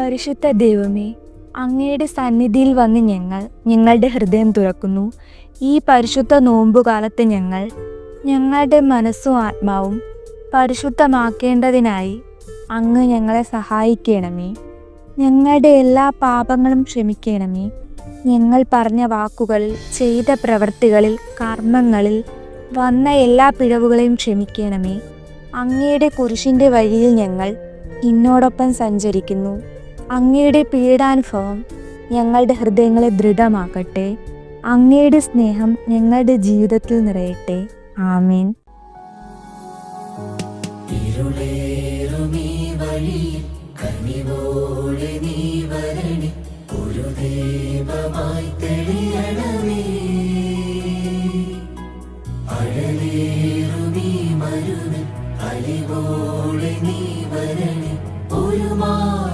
പരിശുദ്ധ ദൈവമേ അങ്ങയുടെ സന്നിധിയിൽ വന്ന് ഞങ്ങൾ ഞങ്ങളുടെ ഹൃദയം തുറക്കുന്നു. ഈ പരിശുദ്ധ നോമ്പുകാലത്ത് ഞങ്ങൾ ഞങ്ങളുടെ മനസ്സും ആത്മാവും പരിശുദ്ധമാക്കേണ്ടതിനായി അങ്ങ് ഞങ്ങളെ സഹായിക്കണമേ. ഞങ്ങളുടെ എല്ലാ പാപങ്ങളും ക്ഷമിക്കണമേ. ഞങ്ങൾ പറഞ്ഞ വാക്കുകളിൽ ചെയ്ത പ്രവൃത്തികളിൽ കർമ്മങ്ങളിൽ വന്ന എല്ലാ പിഴവുകളെയും ക്ഷമിക്കണമേ. അങ്ങയുടെ കുരിശിന്റെ വഴിയിൽ ഞങ്ങൾ ഇന്നോടൊപ്പം സഞ്ചരിക്കുന്നു. അങ്ങയുടെ പീഡാനുഭവം ഞങ്ങളുടെ ഹൃദയങ്ങളെ ദൃഢമാക്കട്ടെ. അങ്ങയുടെ സ്നേഹം ഞങ്ങളുടെ ജീവിതത്തിൽ നിറയട്ടെ. ആമീൻ. കനിവോടെ നീ വരണി ഒരു ദീപമായി തെളിയണമേ അഴലേറുമീ മരുവിൽ അലിവോടെ നീ വരണി ഒരു മാറി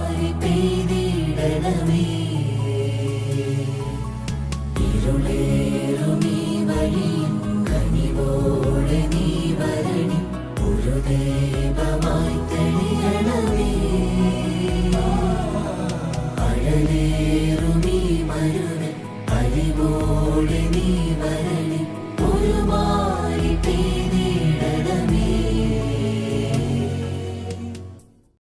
ഇരുളേറുമീ വഴിയിൽ കനിവോടെ നീ വരണി ഒരു ദീപമായി തെളിയണമേ. അഴലേറുമീ മരുവിൽ അലിവോടെ